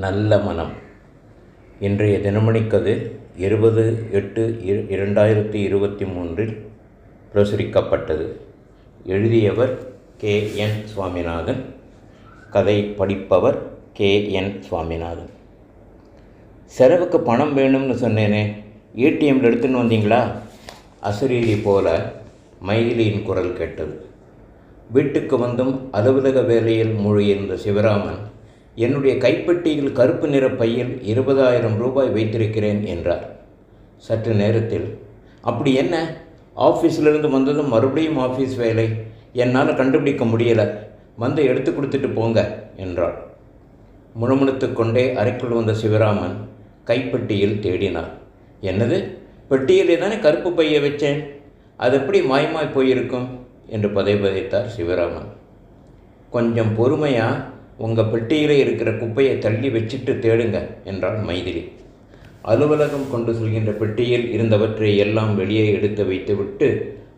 நல்ல மனம். இன்றைய தினமணிக்கது இருபது எட்டு இரு இரண்டாயிரத்தி இருபத்தி மூன்றில் பிரசுரிக்கப்பட்டது. எழுதியவர் கே. என். சுவாமிநாதன். கதை படிப்பவர் கே. என். சுவாமிநாதன். செலவுக்கு பணம் வேணும்னு சொன்னேனே ஏடிஎம்ல எடுத்துன்னு வந்தீங்களா? அசரீரி போல மயிலியின் குரல் கேட்டது. வீட்டுக்கு வந்தும் அலுவலக வேலையில் மூழ்கியிருந்த சிவராமன் என்னுடைய கைப்பெட்டியில் கருப்பு நிற பையில் இருபதாயிரம் ரூபாய் வைத்திருக்கிறேன் என்றார். சற்று நேரத்தில் அப்படி என்ன? ஆஃபீஸிலிருந்து வந்ததும் மறுபடியும் ஆஃபீஸ் வேலை? என்னால் கண்டுபிடிக்க முடியலை. வந்து எடுத்து கொடுத்துட்டு போங்க என்றாள். முணுமுணுத்து கொண்டே அறைக்குள் வந்த சிவராமன் கைப்பெட்டியில் தேடினார். என்னது? பெட்டியிலே தானே கருப்பு பையை வச்சேன்? அது எப்படி மாயமாய் போயிருக்கும்? என்று பதை பதைத்தார் சிவராமன். கொஞ்சம் பொறுமையாக உங்கள் பெட்டியில் இருக்கிற குப்பையை தள்ளி வச்சுட்டு தேடுங்க என்றாள் மைதிலி. அலுவலகம் கொண்டு செல்கின்ற பெட்டியில் இருந்தவற்றை எல்லாம் வெளியே எடுத்து வைத்துவிட்டு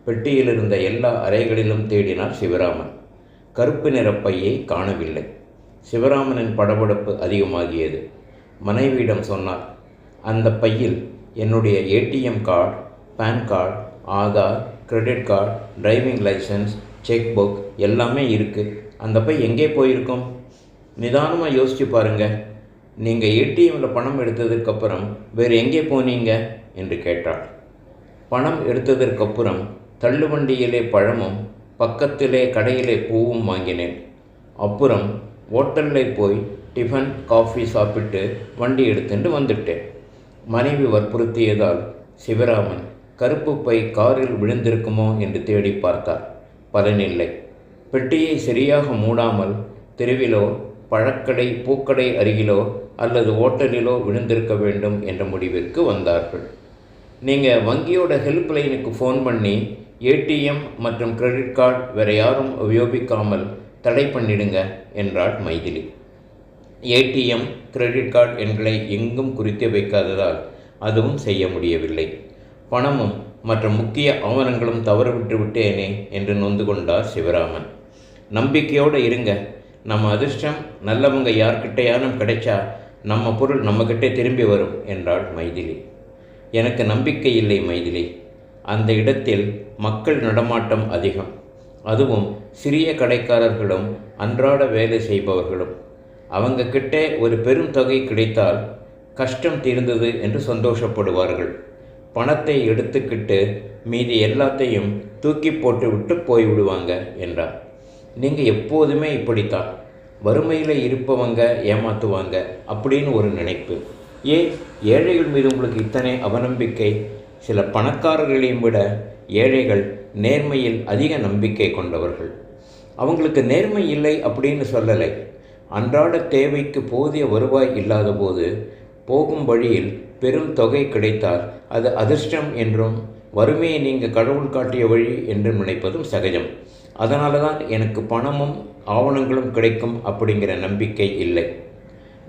பெட்டியில் இருந்த எல்லா அறைகளிலும் தேடினார் சிவராமன். கருப்பு நிற பையை காணவில்லை. சிவராமனின் படபடப்பு அதிகமாகியது. மனைவியிடம் சொன்னார் அந்த பையில் என்னுடைய ATM card PAN card Aadhaar credit card driving licence cheque book எல்லாமே இருக்குது அந்த பை எங்கே போயிருக்கும்? நிதானமாக யோசிச்சு பாருங்கள் நீங்கள் ஏடிஎம்மில் பணம் எடுத்ததுக்கப்புறம் வேறு எங்கே போனீங்க? என்று கேட்டாள். பணம் எடுத்ததற்கப்புறம் தள்ளுவண்டியிலே பழமும் பக்கத்திலே கடையிலே பூவும் வாங்கினேன். அப்புறம் ஹோட்டலில் போய் டிஃபன் காஃபி சாப்பிட்டு வண்டி எடுத்துட்டு வந்துட்டேன். மனைவி வற்புறுத்தியதால் சிவராமன் கருப்பு பை காரில் விழுந்திருக்குமோ? என்று தேடி பார்த்தார். பலனில்லை. பெட்டியை சரியாக மூடாமல் தெருவிலோ பழக்கடை பூக்கடை அருகிலோ அல்லது ஓட்டலிலோ விழுந்திருக்க வேண்டும் என்ற முடிவிற்கு வந்தார்கள். நீங்கள் வங்கியோட ஹெல்ப் லைனுக்கு ஃபோன் பண்ணி ஏடிஎம் மற்றும் கிரெடிட் கார்டு வேறு யாரும் உபயோகிக்காமல் தடை பண்ணிடுங்க என்றாள் மைதிலி. ஏடிஎம் கிரெடிட் கார்டு எண்களை எங்கும் குறித்து வைக்காததால் அதுவும் செய்ய முடியவில்லை. பணமும் மற்ற முக்கிய ஆவணங்களும் தவறுவிட்டு விட்டேனே என்று நொந்து கொண்டார் சிவராமன். நம்பிக்கையோடு இருங்க. நம்ம அதிர்ஷ்டம் நல்லவங்க யார்கிட்டையானும் கிடைச்சா நம்ம பொருள் நம்மக்கிட்டே திரும்பி வரும் என்றாள் மைதிலி. எனக்கு நம்பிக்கை இல்லை மைதிலி. அந்த இடத்தில் மக்கள் நடமாட்டம் அதிகம். அதுவும் சிறிய கடைக்காரர்களும் அன்றாட வேலை செய்பவர்களும். அவங்க கிட்டே ஒரு பெரும் தொகை கிடைத்தால் கஷ்டம் தீர்ந்தது என்று சந்தோஷப்படுவார்கள். பணத்தை எடுத்துக்கிட்டு மீதி எல்லாத்தையும் தூக்கி போட்டு விட்டு போய்விடுவாங்க என்றார். நீங்கள் எப்போதுமே இப்படித்தான். வறுமையில் இருப்பவங்க ஏமாற்றுவாங்க அப்படின்னு ஒரு நினைப்பு. ஏன்? ஏழைகள் மீது உங்களுக்கு இத்தனை அவநம்பிக்கை? சில பணக்காரர்களையும் விட ஏழைகள் நேர்மையில் அதிக நம்பிக்கை கொண்டவர்கள். அவங்களுக்கு நேர்மை இல்லை அப்படின்னு சொல்லலை. அன்றாட தேவைக்கு போதிய வருவாய் இல்லாத போது போகும் வழியில் பெரும் தொகை கிடைத்தால் அது அதிர்ஷ்டம் என்றும் வறுமையை நீங்கள் கடவுள் காட்டிய வழி என்றும் நினைப்பதும் சகஜம். அதனால தான் எனக்கு பணமும் ஆவணங்களும் கிடைக்கும் அப்படிங்கிற நம்பிக்கை இல்லை.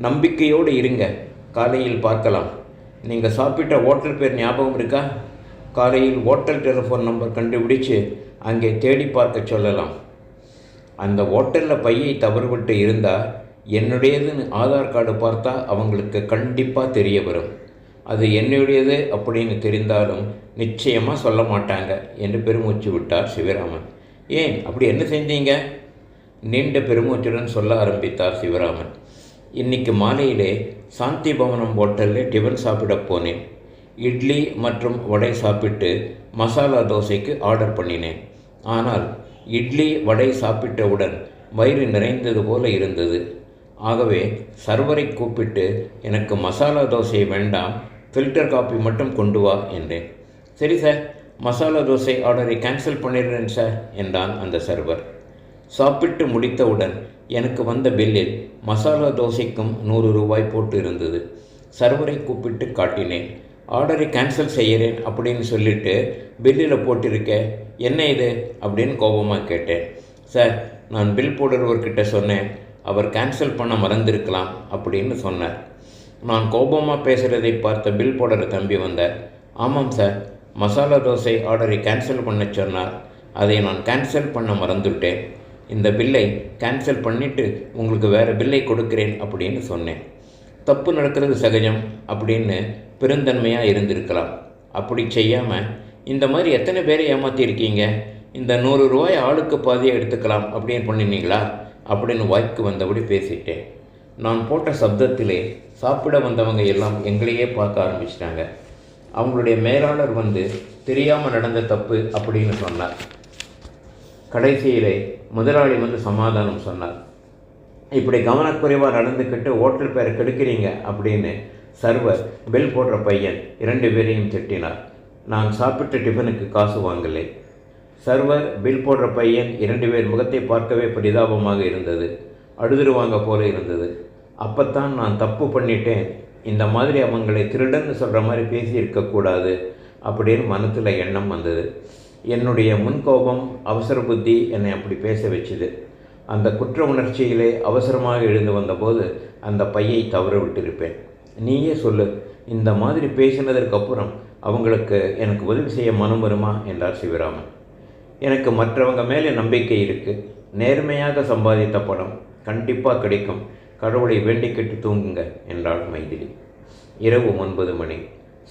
நம்பிக்கையோடு இருங்க. காலையில் பார்க்கலாம். நீங்கள் சாப்பிட்ட ஹோட்டல் பேர் ஞாபகம் இருக்கா? காலையில் ஹோட்டல் டெலிஃபோன் நம்பர் கண்டுபிடிச்சு அங்கே தேடி பார்க்க சொல்லலாம். அந்த ஹோட்டலில் பையை தவறுவிட்டு இருந்தால் என்னுடையதுன்னு ஆதார் கார்டு பார்த்தா அவங்களுக்கு கண்டிப்பாக தெரிய வரும். அது என்னுடையது அப்படின்னு தெரிந்தாலும் நிச்சயமாக சொல்ல மாட்டாங்க என்று பெருமூச்சு விட்டார் சிவராமன். ஏன்? அப்படி என்ன செஞ்சீங்க? நீண்ட பெருமூச்சுடன் சொல்ல ஆரம்பித்தார் சிவராமன். இன்னைக்கு மாலையிலே சாந்தி பவனம் ஹோட்டலில் டிஃபன் சாப்பிட போனேன். இட்லி மற்றும் வடை சாப்பிட்டு மசாலா தோசைக்கு ஆர்டர் பண்ணினேன். ஆனால் இட்லி வடை சாப்பிட்டவுடன் வயிறு நிறைந்தது போல இருந்தது. ஆகவே சர்வரை கூப்பிட்டு எனக்கு மசாலா தோசை வேண்டாம் ஃபில்டர் காப்பி மட்டும் கொண்டு வா என்றேன். சரி சார் மசாலா தோசை ஆர்டரை கேன்சல் பண்ணிடுறேன் சார் என்றான் அந்த சர்வர். சாப்பிட்டு முடித்தவுடன் எனக்கு வந்த பில்லில் மசாலா தோசைக்கும் நூறு ரூபாய் போட்டு இருந்தது. சர்வரை கூப்பிட்டு காட்டினேன். ஆர்டரை கேன்சல் செய்கிறேன் அப்படின்னு சொல்லிட்டு பில்லில் போட்டிருக்க என்ன இது? அப்படின்னு கோபமாக கேட்டேன். சார் நான் பில் போடுறவர்கிட்ட சொன்னேன் அவர் கேன்சல் பண்ண மறந்திருக்கலாம் அப்படின்னு சொன்னார். நான் கோபமாக பேசுகிறதை பார்த்த பில் போடுற தம்பி வந்தார். ஆமாம் சார் மசாலா தோசை ஆர்டரை கேன்சல் பண்ண சொன்னார். அதை நான் கேன்சல் பண்ண மறந்துவிட்டேன். இந்த பில்லை கேன்சல் பண்ணிவிட்டு உங்களுக்கு வேறு பில்லை கொடுக்கிறேன் அப்படின்னு சொன்னேன். தப்பு நடக்கிறது சகஜம் அப்படின்னு பெருந்தன்மையாக இருந்திருக்கலாம். அப்படி செய்யாமல் இந்த மாதிரி எத்தனை பேரை ஏமாற்றிருக்கீங்க இந்த நூறு ரூபாய் ஆளுக்கு பாதியாக எடுத்துக்கலாம் அப்படின்னு பண்ணினீங்களா? அப்படின்னு வாய்க்கு வந்தபடி பேசிட்டேன். நான் போட்ட சப்தத்திலே சாப்பிட வந்தவங்க எல்லாம் எங்களையே பார்க்க ஆரம்பிச்சிட்டாங்க. அவங்களுடைய மேலாளர் வந்து தெரியாமல் நடந்த தப்பு அப்படின்னு சொன்னார். கடைசியிலே முதலாளி வந்து சமாதானம் சொன்னார். இப்படி கவனக்குறைவாக நடந்துக்கிட்டு ஓட்டல் பேரை கெடுக்கிறீங்க அப்படின்னு சர்வர் பெல் போடுற பையன் இரண்டு பேரையும் திட்டினார். நான் சாப்பிட்ட டிஃபனுக்கு காசு வாங்கலை. சர்வர் பில் போடுற பையன் இரண்டு பேர் முகத்தை பார்க்கவே பரிதாபமாக இருந்தது. அழுதுருவாங்க போல இருந்தது. அப்பத்தான் நான் தப்பு பண்ணிட்டேன். இந்த மாதிரி அவங்களை திருடன்னு சொல்கிற மாதிரி பேசியிருக்கக்கூடாது அப்படின்னு மனத்தில் எண்ணம் வந்தது. என்னுடைய முன்கோபம் அவசர புத்தி என்னை அப்படி பேச வச்சுது. அந்த குற்ற உணர்ச்சியிலே அவசரமாக எழுந்து வந்தபோது அந்த பையை தவற விட்டிருப்பேன். நீயே சொல்லு இந்த மாதிரி பேசினதற்கு அப்புறம் அவங்களுக்கு எனக்கு உதவி செய்ய மனம் வருமா? என்றார் சிவராமன். எனக்கு மற்றவங்க மேலே நம்பிக்கை இருக்குது நேர்மையாக சம்பாதித்த பணம் கண்டிப்பாக கிடைக்கும். கடவுளை வேண்டிக்கிட்டு தூங்குங்க என்றாள் மைதிலி. இரவு ஒன்பது மணி.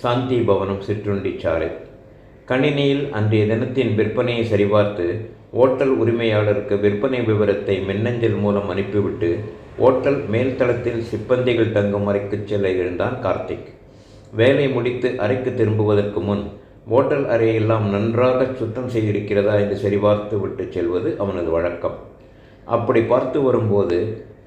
சாந்தி பவனம் சிற்றுண்டி சாலை கணினியில் அன்றைய தினத்தின் விற்பனையை சரிபார்த்து ஓட்டல் உரிமையாளருக்கு விற்பனை விவரத்தை மின்னஞ்சல் மூலம் அனுப்பிவிட்டு ஓட்டல் மேல்தளத்தில் சிப்பந்திகள் தங்கும் அறைக்கு செல்ல இருந்தான் கார்த்திக். வேலை முடித்து அறைக்கு திரும்புவதற்கு முன் ஓட்டல் அறையெல்லாம் நன்றாக சுத்தம் செய்திருக்கிறதா என்று சரிபார்த்து விட்டு செல்வது அவனது வழக்கம். அப்படி பார்த்து வரும்போது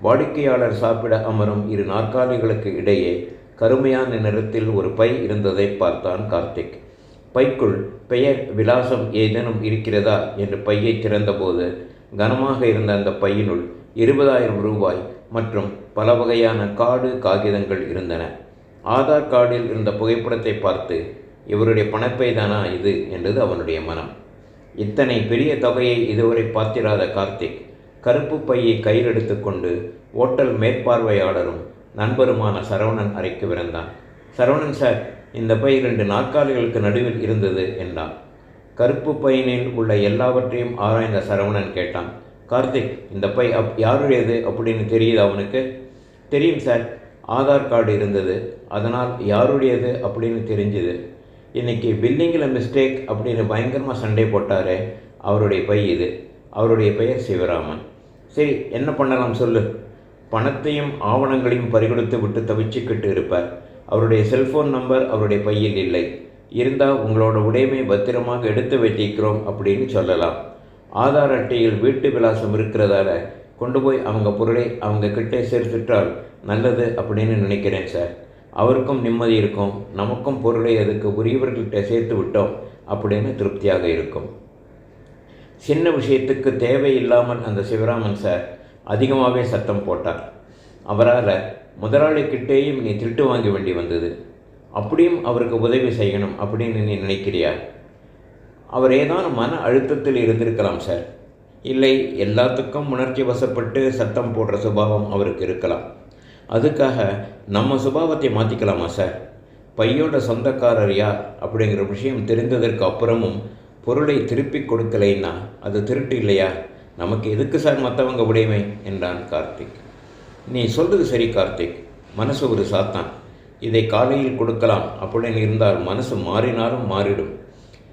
வாடிக்கையாளர் சாப்பிட அமரும் இரு நாற்காலிகளுக்கு இடையே கருமையான நிறத்தில் ஒரு பை இருந்ததை பார்த்தான் கார்த்திக். பைக்குள் பெயர் விலாசம் ஏதேனும் இருக்கிறதா? என்று பையை திறந்தபோது கனமாக இருந்த அந்த பையினுள் இருபதாயிரம் ரூபாய் மற்றும் பல வகையான காடு காகிதங்கள் இருந்தன. ஆதார் கார்டில் இருந்த புகைப்படத்தை பார்த்து இவருடைய பணப்பை தானா இது? என்றது அவனுடைய மனம். இத்தனை பெரிய தொகையை இதுவரை பார்த்திராத கார்த்திக் கருப்பு பையை கையில் எடுத்துக்கொண்டு ஓட்டல் மேற்பார்வையாளரும் நண்பருமான சரவணன் அறைக்கு விரைந்தான். சரவணன் சார் இந்த பை ரெண்டு நாற்காலிகளுக்கு நடுவில் இருந்தது என்றான். கருப்பு பையனில் உள்ள எல்லாவற்றையும் ஆராய்ந்த சரவணன் கேட்டான். கார்த்திக் இந்த பை அப் யாருடையது அப்படின்னு தெரியுது அவனுக்கு தெரியும் சார். ஆதார் கார்டு இருந்தது. அதனால் யாருடையது அப்படின்னு தெரிஞ்சுது. இன்றைக்கி பில்லிங்கில் மிஸ்டேக் அப்படின்னு பயங்கரமாக சண்டை போட்டாரே அவருடைய பை இது. அவருடைய பெயர் சிவராமன். சரி என்ன பண்ணலாம் சொல்லு. பணத்தையும் ஆவணங்களையும் பறிகொடுத்து விட்டு தவிச்சுக்கிட்டு இருப்பார். அவருடைய செல்ஃபோன் நம்பர் அவருடைய பையில் இல்லை. இருந்தால் உங்களோட உடைமை பத்திரமாக எடுத்து வைத்திருக்கிறோம் அப்படின்னு சொல்லலாம். ஆதார் அட்டையில் வீட்டு விலாசம் இருக்கிறதால கொண்டு போய் அவங்க பொருளை அவங்க கிட்டே சேர்த்துட்டால் நல்லது அப்படின்னு நினைக்கிறேன் சார். அவருக்கும் நிம்மதி இருக்கும். நமக்கும் பொருளை அதுக்கு உரியவர்கள்கிட்ட சேர்த்து விட்டோம் அப்படின்னு திருப்தியாக இருக்கும். சின்ன விஷயத்துக்கு தேவையில்லாமல் அந்த சிவராமன் சார் அதிகமாகவே சத்தம் போட்டார். அவரால் முதலாளிக்கிட்டேயும் நீ திருட்டு வாங்க வேண்டி வந்தது. அப்படியும் அவருக்கு உதவி செய்யணும் அப்படின்னு நீ நினைக்கிறியா? அவர் ஏதானும் மன அழுத்தத்தில் இருந்திருக்கலாம் சார். இல்லை எல்லாத்துக்கும் உணர்ச்சி வசப்பட்டு சத்தம் போடுற சுபாவம் அவருக்கு இருக்கலாம். அதுக்காக நம்ம சுபாவத்தை மாற்றிக்கலாமா சார்? பையோட சொந்தக்காரர் யார் அப்படிங்கிற விஷயம் தெரிந்ததற்கு அப்புறமும் பொருளை திருப்பி கொடுக்கலைன்னா அது திருட்டு இல்லையா? நமக்கு எதுக்கு சார் மற்றவங்க உடைமை? என்றான் கார்த்திக். நீ சொல்கிறது சரி கார்த்திக். மனசு ஒரு சாத்தான். இதை காலையில் கொடுக்கலாம் அப்படின்னு இருந்தால் மனசு மாறினாலும் மாறிடும்.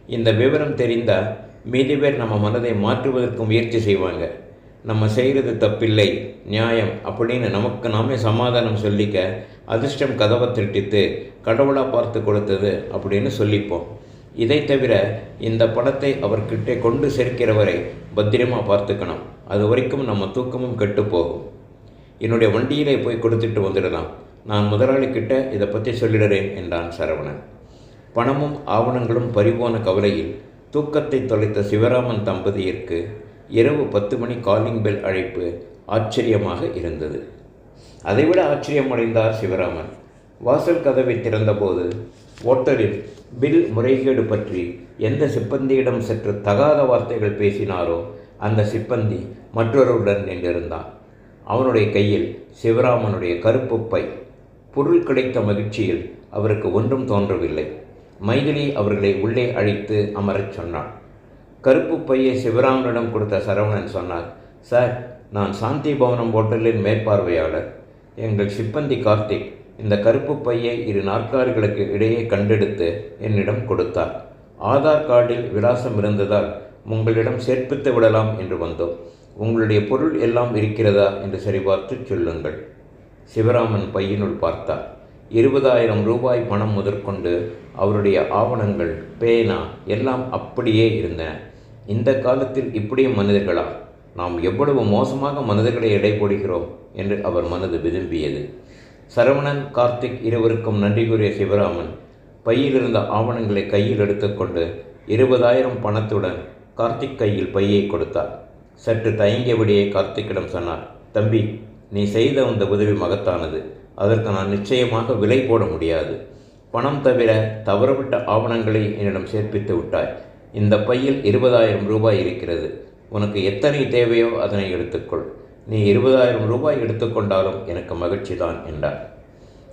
இந்த விவரம் தெரிந்தால் மீதி பேர் நம்ம மனதை மாற்றுவதற்கு முயற்சி செய்வாங்க. நம்ம செய்கிறது தப்பில்லை நியாயம் அப்படின்னு நமக்கு நாமே சமாதானம் சொல்லிக்க அதிர்ஷ்டம் கதவை திருட்டித்து கடவுளாக பார்த்து கொடுத்தது அப்படின்னு சொல்லிப்போம். இதை தவிர இந்த படத்தை அவர்கிட்ட கொண்டு சேர்க்கிறவரை பத்திரமாக பார்த்துக்கணும். அது வரைக்கும் நம்ம தூக்கமும் கெட்டு போகும். என்னுடைய வண்டியிலே போய் கொடுத்துட்டு வந்துடலாம். நான் முதலாளிக்கிட்ட இதை பற்றி சொல்லிடுறேன் என்றான் சரவணன். பணமும் ஆவணங்களும் பறிபோன கவலையில் தூக்கத்தை தொலைத்த சிவராமன் தம்பதியிற்கு இரவு பத்து மணி காலிங் பெல் அழைப்பு ஆச்சரியமாக இருந்தது. அதைவிட ஆச்சரியமடைந்தார் சிவராமன். வாசல் கதவை திறந்தபோது ஓட்டலில் பில் முறைகேடு பற்றி எந்த சிப்பந்தியிடம் சற்று தகாத வார்த்தைகள் பேசினாரோ அந்த சிப்பந்தி மற்றொருடன் நின்றிருந்தான். அவனுடைய கையில் சிவராமனுடைய கருப்பு பை. பொருள் கிடைத்த மகிழ்ச்சியில் அவருக்கு ஒன்றும் தோன்றவில்லை. மைதிலி அவர்களை உள்ளே அழைத்து அமரச் சொன்னாள். கருப்பு பையை சிவராமனிடம் கொடுத்த சரவணன் சொன்னார் சார் நான் சாந்தி பவனம் ஹோட்டலின் மேற்பார்வையாளர். எங்கள் சிப்பந்தி கார்த்திக் இந்த கருப்பு பையை இரு நாற்காலிகளுக்கு இடையே கண்டெடுத்து என்னிடம் கொடுத்தார். ஆதார் கார்டில் விலாசம் இருந்ததால் உங்களிடம் சேர்ப்பித்து விடலாம் என்று வந்தோம். உங்களுடைய பொருள் எல்லாம் இருக்கிறதா என்று சரிபார்த்து சொல்லுங்கள். சிவராமன் பையினுள் பார்த்தார். இருபதாயிரம் ரூபாய் பணம் முதற்கொண்டு அவருடைய ஆவணங்கள் பேனா எல்லாம் அப்படியே இருந்தன. இந்த காலத்தில் இப்படியும் மனிதர்களா? நாம் எவ்வளவு மோசமாக மனிதர்களை எடை போடுகிறோம் என்று அவர் மனது விரும்பியது. சரவணன் கார்த்திக் இருவருக்கும் நன்றி கூறிய சிவராமன் பையில் இருந்த ஆவணங்களை கையில் எடுத்துக்கொண்டு இருபதாயிரம் பணத்துடன் கார்த்திக் கையில் பையை கொடுத்தார். சற்று தயங்கியபடியே கார்த்திக்கிடம் சொன்னார் தம்பி நீ செய்த அந்த உதவி மகத்தானது. அதற்கு நான் நிச்சயமாக விலை போட முடியாது. பணம் தவிர தவறவிட்ட ஆவணங்களை என்னிடம் சேர்ப்பித்து விட்டாய். இந்த பையில் இருபதாயிரம் ரூபாய் இருக்கிறது. உனக்கு எத்தனை தேவையோ அதனை எடுத்துக்கொள். நீ இருபதாயிரம் ரூபாய் எடுத்துக்கொண்டாலும் எனக்கு மகிழ்ச்சி தான் என்றார்.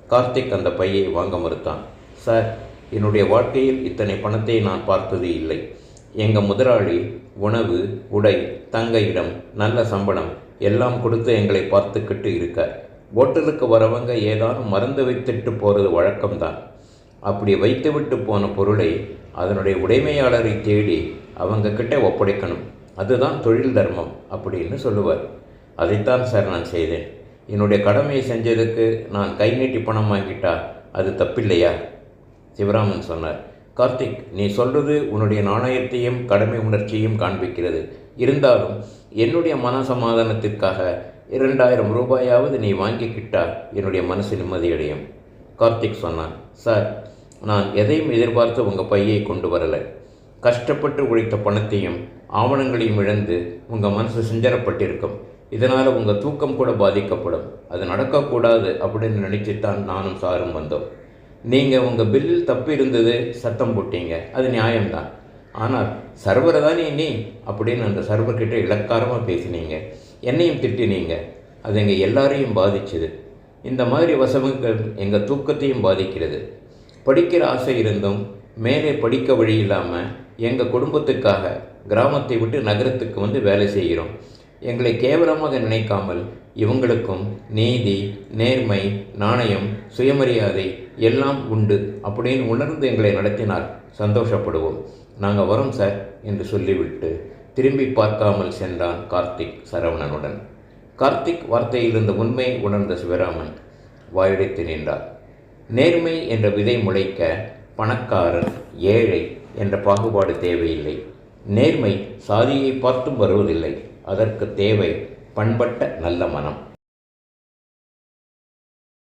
கார்த்திக் அந்த பையை வாங்க மறுத்தான். சார் என்னுடைய வாழ்க்கையில் இத்தனை பணத்தை நான் பார்த்தது இல்லை. எங்கள் முதலாளி உணவு உடை தங்க இடம் நல்ல சம்பளம் எல்லாம் கொடுத்து எங்களை பார்த்துக்கிட்டு இருக்கார். ஹோட்டலுக்கு வரவங்க ஏதானும் மறந்து வைத்துட்டு போகிறது வழக்கம்தான். அப்படி வைத்துவிட்டு போன பொருளை அதனுடைய உடைமையாளரை தேடி அவங்க கிட்ட ஒப்படைக்கணும். அதுதான் தொழில் தர்மம் அப்படின்னு சொல்லுவார். அதைத்தான் சார் நான் செய்தேன். என்னுடைய கடமையை செஞ்சதுக்கு நான் கை நீட்டி பணம் வாங்கிட்டா அது தப்பில்லையா? சிவராமன் சொன்னார் கார்த்திக் நீ சொல்றது உன்னுடைய நாணயத்தையும் கடமை உணர்ச்சியும் காண்பிக்கிறது. இருந்தாலும் என்னுடைய மன சமாதானத்திற்காக இரண்டாயிரம் ரூபாயாவது நீ வாங்கிக்கிட்டா என்னுடைய மனசு நிம்மதியடையும். கார்த்திக் சொன்னான் சார் நான் எதையும் எதிர்பார்த்து உங்கள் பையை கொண்டு வரலை. கஷ்டப்பட்டு உழைத்த பணத்தையும் ஆவணங்களையும் இழந்து உங்கள் மனசு சிஞ்சரப்பட்டிருக்கும். இதனால் உங்கள் தூக்கம் கூட பாதிக்கப்படும். அது நடக்கக்கூடாது அப்படின்னு நினச்சித்தான் நானும் சாரும் வந்தோம். நீங்கள் உங்கள் பில்லில் தப்பு இருந்தது சத்தம் போட்டீங்க. அது நியாயம்தான். ஆனால் சர்வரை தானே நீ? அப்படின்னு அந்த சர்வர்கிட்ட இலக்காரமாக பேசினீங்க. என்னையும் திட்டினீங்க. அது எங்கள் எல்லாரையும் பாதிச்சுது. இந்த மாதிரி வசவுகள் எங்கள் தூக்கத்தையும் பாதிக்கிறது. படிக்கிற ஆசை இருந்தும் மேலே படிக்க வழி இல்லாமல் எங்கள் குடும்பத்துக்காக கிராமத்தை விட்டு நகரத்துக்கு வந்து வேலை செய்கிறோம். எங்களை கேவலமாக நினைக்காமல் இவங்களுக்கும் நீதி நேர்மை நாணயம் சுயமரியாதை எல்லாம் உண்டு அப்படின்னு உணர்ந்து எங்களை நடத்தினால் சந்தோஷப்படுவோம். நாங்கள் வரோம் சார் என்று சொல்லிவிட்டு திரும்பி பார்க்காமல் சென்றான் கார்த்திக் சரவணனுடன். கார்த்திக் வார்த்தையில் இருந்த உண்மையை உணர்ந்த சிவராமன் வாயடைத்து நின்றார். நேர்மை என்ற விதை முளைக்க பணக்காரன் ஏழை என்ற பாகுபாடு தேவையில்லை. நேர்மை சாதியை பார்த்தும் வருவதில்லை. அதற்கு தேவை பண்பட்ட நல்ல மனம்.